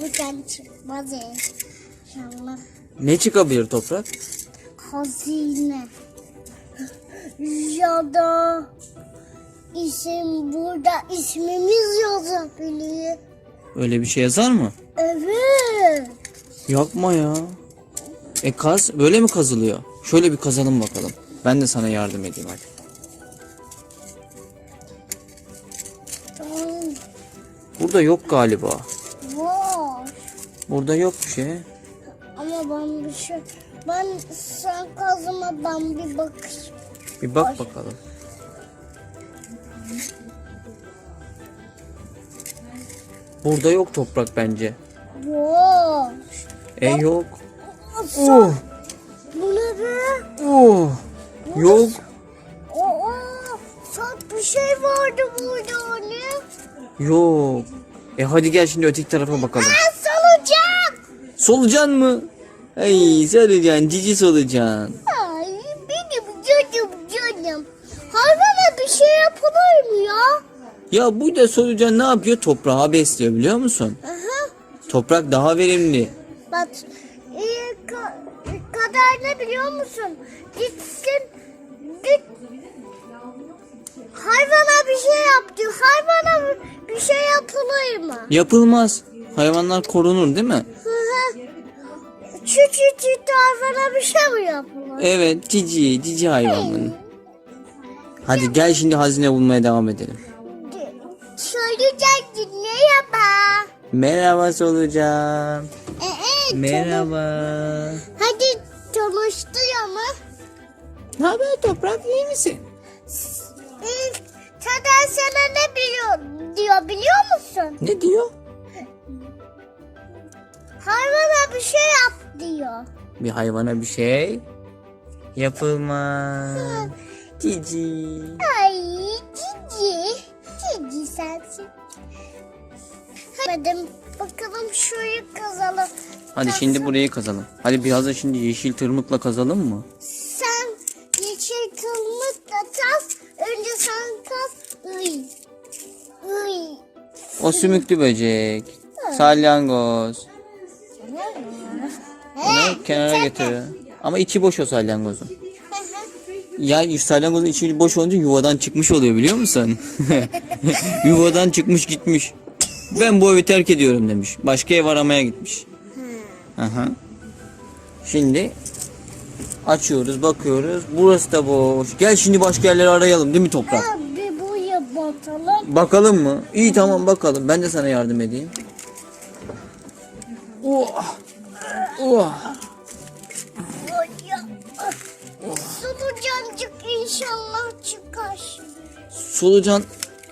Buradan çıkmaz inşallah. Ne çıkabilir toprak? Hazine. Ya da isim burada ismimiz yazabilir. Öyle bir şey yazar mı? Evet. Yapma ya. E kaz böyle mi kazılıyor? Şöyle bir kazalım bakalım. Ben de sana yardım edeyim hadi. Burada yok galiba. Burada yok bir şey. Ama ben bir şey... Ben sen kazıma ben bir bakış. Bir bak bakalım. Burada yok toprak bence. Var. E yok. Sen, Oh, bu ne be? oh. Yok. Aa, sat bir şey vardı burada hani. Yok. E hadi gel şimdi öteki tarafa bakalım. Solucan mı? Ay solucan, cici solucan. Ay benim canım canım. Hayvana bir şey yapılır mı ya? Ya bu da solucan ne yapıyor? Toprağı besliyor biliyor musun? Aha. Toprak daha verimli. Bak iyi ka- kadar ne biliyor musun? Gitsin git hayvana bir şey yap diyor. Hayvana bir şey yapılır mı? Yapılmaz. Hayvanlar korunur değil mi? Çü çü çü hayvana bir şey mi yapılır? Evet cici, cici hayvanların. Hadi gel şimdi hazine bulmaya devam edelim. Söyleyecek ne yapar? Merhaba solucan. Ee, Merhaba. Hadi tanıştır ama. Ne haber toprak iyi misin? Tader sana ne biliyor, diyor biliyor musun? Ne diyor? Hayvana bir şey yap diyor. Bir hayvana bir şey yapılmaz. Cici. Ay cici. Cici sensin. Hadi bakalım şurayı kazalım. Hadi şimdi burayı kazalım. Hadi biraz da şimdi yeşil tırmıkla kazalım mı? Sen yeşil kılmışla tas. Önce sen kaz. Iy. Iy. O sümüklü böcek. Salyangoz. Onu kenara getir. Ama içi boş o salyangozun. Ya salyangozun içi boş olunca yuvadan çıkmış oluyor biliyor musun? yuvadan çıkmış gitmiş. Ben bu evi terk ediyorum demiş. Başka ev aramaya gitmiş. Aha. Şimdi açıyoruz bakıyoruz. Burası da boş. Gel şimdi başka yerleri arayalım değil mi toprak? Ha, bir buraya batalım. Bakalım mı? İyi tamam bakalım. Ben de sana yardım edeyim. Oh. Oh. Solucancık inşallah çıkar. Solucan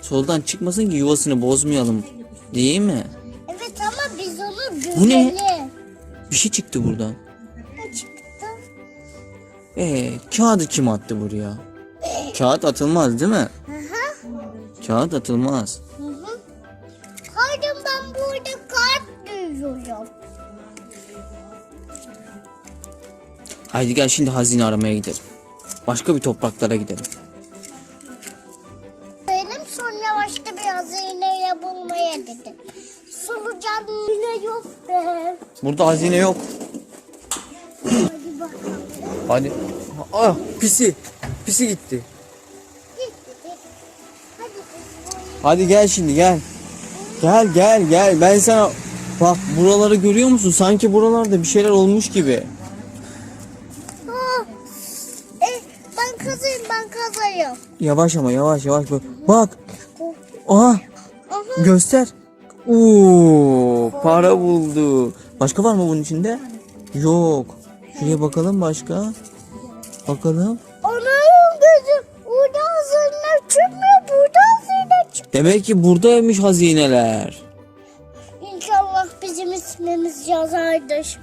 soldan çıkmasın ki yuvasını bozmayalım. Değil mi? Evet ama biz onu görelim. Bu ne? Bir şey çıktı buradan. Ne çıktı? Ee, kağıdı kim attı buraya? Kağıt atılmaz değil mi? Hı hı. Kağıt atılmaz. Haydi gel şimdi hazine aramaya gidelim. Başka bir topraklara gidelim. Benim sonra başta bir hazineye bulmaya dedim. Solucan yine yok be. Burada hazine yok. Hadi bakalım. Hadi. Ah pisi. Pisi gitti. Hadi gel şimdi gel. Gel gel gel. Ben sana bak buraları görüyor musun? Sanki buralarda bir şeyler olmuş gibi. Yavaş ama yavaş yavaş bak. Bak. Aha göster. Oo para buldu. Başka var mı bunun içinde? Yok. Şuraya bakalım başka. Bakalım. Anam gözüm. Burada hazırlar çıkmıyor. Burada hazırlar çık. Demek ki buradaymış hazineler. İnşallah bizim ismimiz yazardır.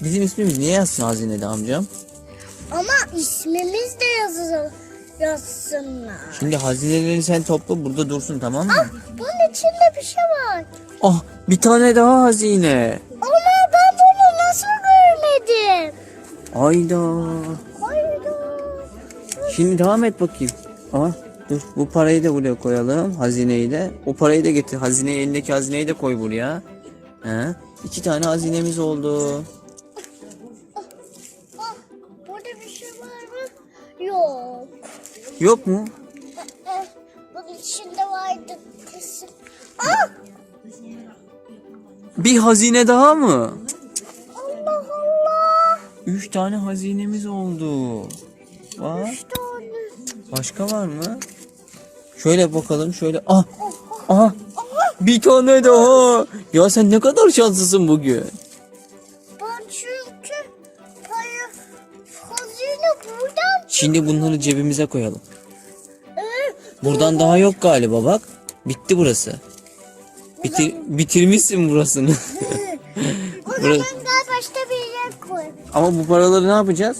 Bizim ismimiz niye yazsın hazinede amcam? Ama ismimiz de yazılır. Yazsınlar. Şimdi hazineleri sen topla burada dursun tamam mı? Ah, bunun içinde bir şey var. Ah bir tane daha hazine. Ama ben bunu nasıl görmedim? Ayda. Hayda. Şimdi devam et bakayım. Aa, dur bu parayı da buraya koyalım. Hazineyi de. O parayı da getir. Hazineyi elindeki hazineyi de koy buraya. He? İki tane hazinemiz oldu. Yok mu? Bunun içinde vardı kesin. Ah! Bir hazine daha mı? Allah Allah. Üç tane hazinemiz oldu. Bak. İşte onu. Başka var mı? Şöyle bakalım şöyle. Ah. Ah. Bir tane daha. Ya sen ne kadar şanslısın bugün. Şimdi bunları cebimize koyalım. Buradan daha yok galiba bak. Bitti burası. Bitir, bitirmişsin burasını. Burası- başka bir yere koy. Ama bu paraları ne yapacağız?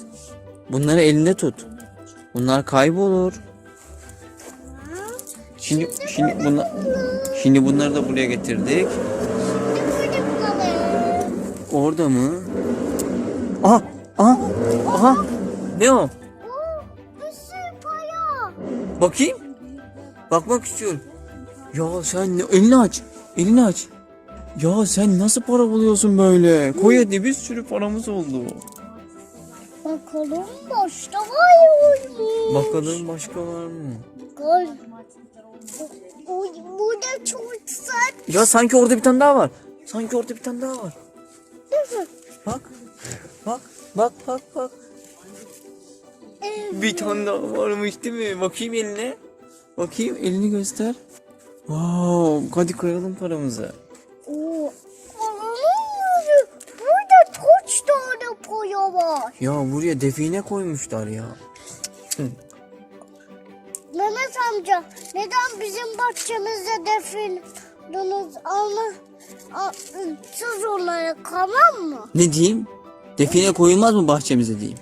Bunları elinde tut. Bunlar kaybolur. Şimdi şimdi bunlar şimdi bunları da buraya getirdik. Orada mı? Aha! Aha! Aha! Ne o? Bakayım. Bakmak istiyorum. Ya sen ne? Elini aç. Elini aç. Ya sen nasıl para buluyorsun böyle? Koy hadi bir sürü paramız oldu. Bakalım başta var mı? Bakalım başka var mı? Gel. Bu, bu da çok sert Ya sanki orada bir tane daha var. Sanki orada bir tane daha var. Bak. Bak. Bak bak bak. Evet. Bir tane daha varmış değil mi? Bakayım eline. Bakayım elini göster. Wow, hadi koyalım paramızı. Oo. Burada kaç tane para var? Ya buraya define koymuşlar ya. Mehmet amca neden bizim bahçemizde defininiz ama a- siz onlara tamam mı? Ne diyeyim? Define koyulmaz mı bahçemize diyeyim.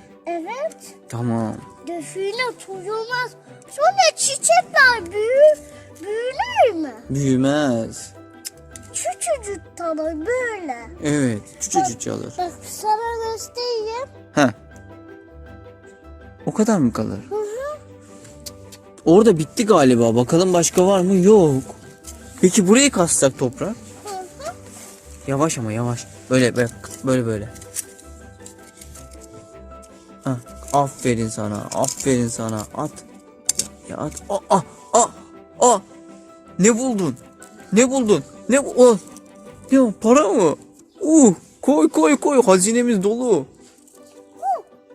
Tamam. Define tuyulmaz. Sonra çiçekler büyür, büyürler mi? Büyümez. Küçücük tabii böyle. Evet. Küçücük alır. Bak sana göstereyim. Ha. O kadar mı kalır? Hı hı. Orada bitti galiba. Bakalım başka var mı? Yok. Peki burayı kassak toprak? Hı hı. Yavaş ama yavaş. Böyle bak. Böyle böyle. Ha. Aferin sana. Aferin sana. At. Ya at. Aa, aa, aa, aa. Ne buldun? Ne buldun? Ne bu? O. Ne o? Para mı? Uh, koy koy koy. Hazinemiz dolu. Hı,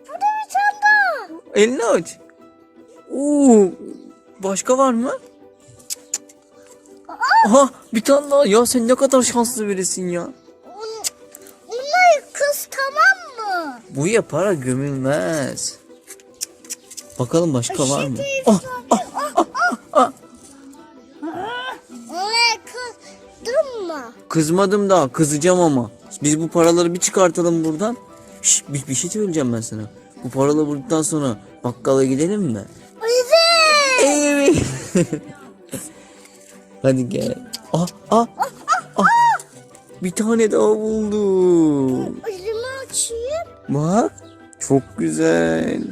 Burada bir daha. Elini aç. Uh, başka var mı? Aha bir tane daha. Ya sen ne kadar şanslı birisin ya. Tamam mı? Bu ya para gömülmez. Bakalım başka var mı? Şimdi Ah, ah, Onlar kızdın mı? kızmadım daha. Kızacağım ama. Biz bu paraları bir çıkartalım buradan. Şş, bir, bir şey söyleyeceğim ben sana. Bu paraları bulduktan sonra bakkala gidelim mi? Evet. Evet. Hadi gel. Ah, ah, ah. Bir tane daha buldum. Bak. Çok güzel.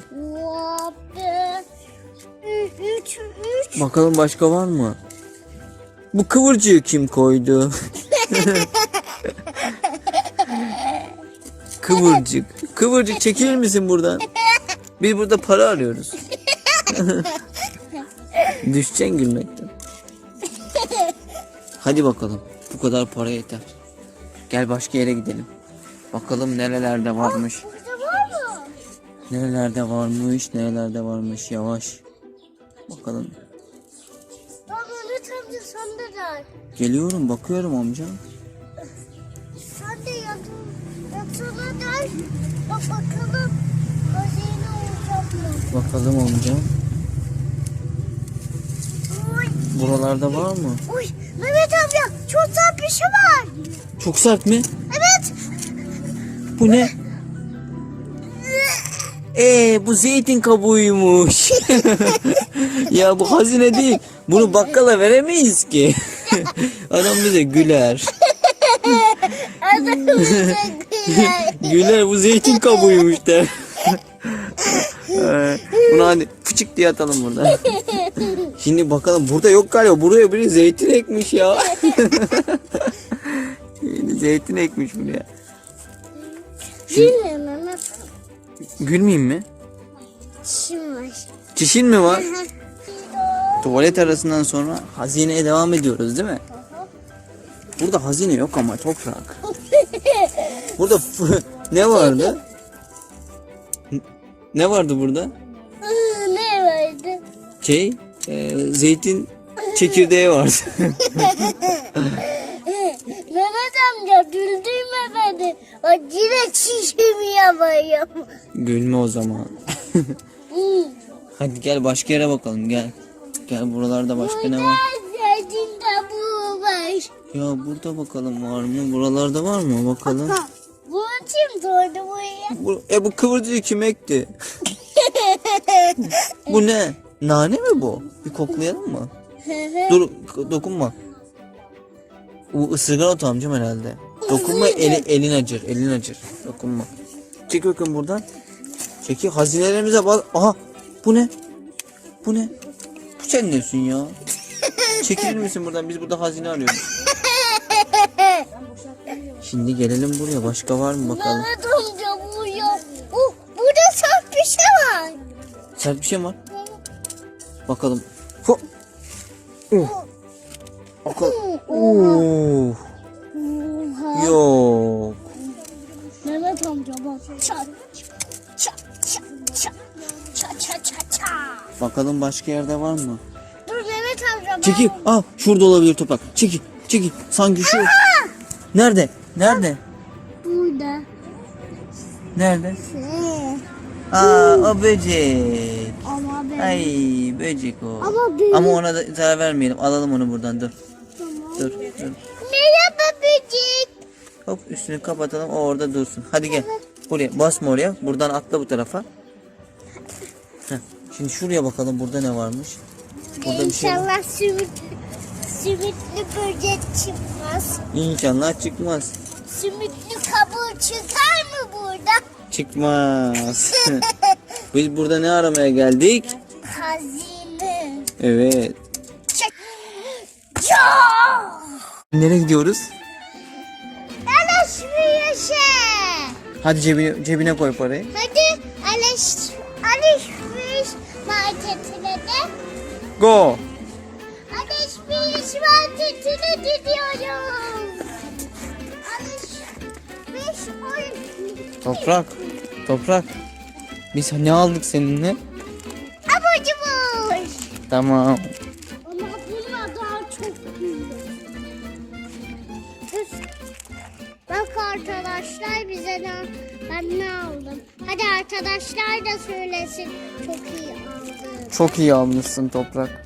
Üç, üç. Bakalım başka var mı? Bu kıvırcığı kim koydu? Kıvırcık. Kıvırcık çekilir misin buradan? Biz burada para arıyoruz. Düşeceksin gülmekten. Hadi bakalım. Bu kadar para yeter. Gel başka yere gidelim. Bakalım nerelerde varmış. Nerelerde varmış, nerelerde varmış. Yavaş. Bakalım. Amca sen de gel. Geliyorum, bakıyorum amca. Sen de yatın, gel. Bak bakalım hazine olacak mı? Bakalım amca. Uy, Buralarda var mı? uy. Mehmet amca çok sert bir şey var. Çok sert mi? Bu ne? Ee bu zeytin kabuğuymuş. ya bu hazine değil. Bunu bakkala veremeyiz ki. Adam bize güler. Güler. Güler bu zeytin kabuğuymuş der. Ee, Bunu hadi fıçık diye atalım burada. Şimdi bakalım burada yok galiba. Buraya biri zeytin ekmiş ya. Zeytin ekmiş buraya. Bilmiyorum nasıl. Gülmeyeyim mi? Çişim var. Çişin mi var? Tuvalet arasından sonra hazineye devam ediyoruz değil mi? Burada hazine yok ama toprak. Burada ne vardı? Ne vardı burada? Ne vardı? Şey, e, zeytin çekirdeği vardı. Mehmet amca güldürme beni. O yine çişimi yapayım. Gülme o zaman. Hadi gel başka yere bakalım gel. Gel buralarda başka ne var? Burada kabuğu var. Ya burada bakalım var mı? Buralarda var mı? Bakalım. Bu kim doğdu buraya? Bu, e bu kıvırcık kim ekti? bu ne? Nane mi bu? Bir koklayalım mı? Dur dokunma. Bu ısırgan otu amcam herhalde. Dokunma eli, elin acır. Elin acır. Dokunma. Çek bakın buradan. Çeki hazinelerimize bak. Aha bu ne? Bu ne? Bu sen nesin ya? Çekilir misin buradan? Biz burada hazine arıyoruz. Şimdi gelelim buraya. Başka var mı bakalım. Mehmet amca buraya. Oh, burada saf bir şey var. Sert bir şey mi var? Bakalım. Ho. Oh. Oh. Oha. Yok. Mehmet amca bak. Çat çat çat çat çat çat çat çat. Bakalım başka yerde var mı? Dur Mehmet amca. Çekil. Ah şurada olabilir toprak. Çekil. Çekil. Sanki şu. Nerede? Nerede? Burada. Nerede? Ee, Aa o böcek. Ama ben. Ay böcek o. Ama benim- Ama ona da zarar vermeyelim. Alalım onu buradan dur. Dur dur. Merhaba böcek. Hop üstünü kapatalım o orada dursun. Hadi gel. Buraya basma oraya. Buradan atla bu tarafa. Heh. Şimdi şuraya bakalım burada ne varmış. Burada bir şey var. İnşallah sümük, sümüklü böcek çıkmaz. İnşallah çıkmaz. Sümüklü kabuğu çıkar mı burada? Çıkmaz. Biz burada ne aramaya geldik? Hazine. Evet. Ya! Nereye gidiyoruz? Alışverişe. Hadi cebine, cebine koy parayı. Hadi alış, alışveriş marketine de. Go. Alışveriş marketine gidiyorum. Alışveriş oyun. Toprak. Toprak. Biz ne aldık seninle? Abur cubur. Tamam. Ne, ben ne aldım. Hadi arkadaşlar da söylesin. Çok iyi aldım. Çok iyi almışsın Toprak.